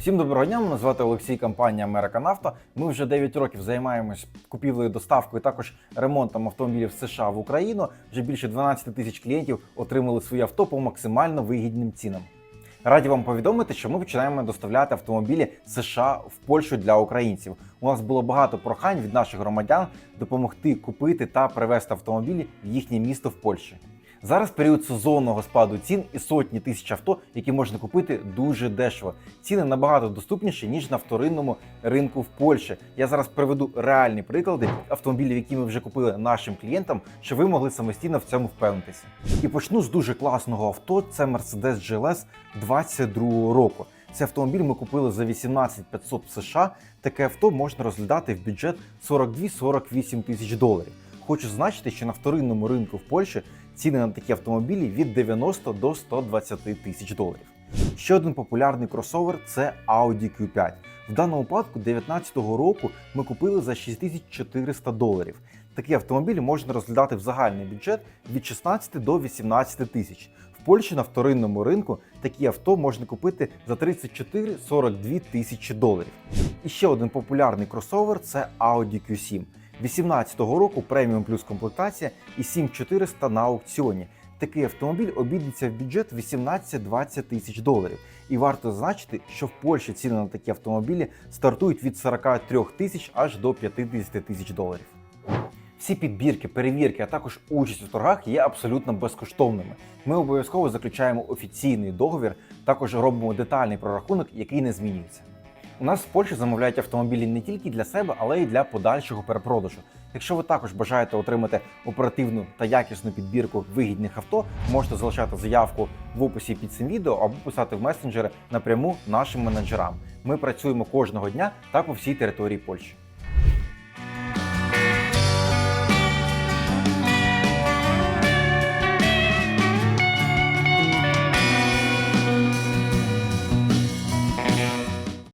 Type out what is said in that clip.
Всім доброго дня, мене звати Олексій, компанія Америка Нафта. Ми вже 9 років займаємось купівлею, доставкою, також ремонтом автомобілів з США в Україну. Вже більше 12 тисяч клієнтів отримали свої авто по максимально вигідним цінам. Раді вам повідомити, що ми починаємо доставляти автомобілі США в Польщу для українців. У нас було багато прохань від наших громадян допомогти купити та привезти автомобілі в їхнє місто в Польщі. Зараз період сезонного спаду цін і сотні тисяч авто, які можна купити дуже дешево. Ціни набагато доступніші ніж на вторинному ринку в Польщі. Я зараз приведу реальні приклади автомобілів, які ми вже купили нашим клієнтам, щоб ви могли самостійно в цьому впевнитися. І почну з дуже класного авто. Це Mercedes GLS 22 року. Цей автомобіль ми купили за 18 500 в США. Таке авто можна розглядати в бюджет 42-48 тисяч доларів. Хочу зазначити, що на вторинному ринку в Польщі ціни на такі автомобілі від 90 до 120 тисяч доларів. Ще один популярний кросовер це Audi Q5. В даному випадку 2019 року ми купили за 6400 доларів. Такий автомобіль можна розглядати в загальний бюджет від 16 до 18 тисяч. В Польщі на вторинному ринку такі авто можна купити за 34-42 тисячі доларів. І ще один популярний кросовер це Audi Q7. 18-го року преміум плюс комплектація і 7400 на аукціоні. Такий автомобіль обійдеться в бюджет 18-20 тисяч доларів. І варто зазначити, що в Польщі ціни на такі автомобілі стартують від 43 тисяч аж до 50 тисяч доларів. Всі підбірки, перевірки, а також участь у торгах є абсолютно безкоштовними. Ми обов'язково заключаємо офіційний договір, також робимо детальний прорахунок, який не змінюється. У нас в Польщі замовляють автомобілі не тільки для себе, але й для подальшого перепродажу. Якщо ви також бажаєте отримати оперативну та якісну підбірку вигідних авто, можете залишати заявку в описі під цим відео або писати в месенджери напряму нашим менеджерам. Ми працюємо кожного дня та по всій території Польщі.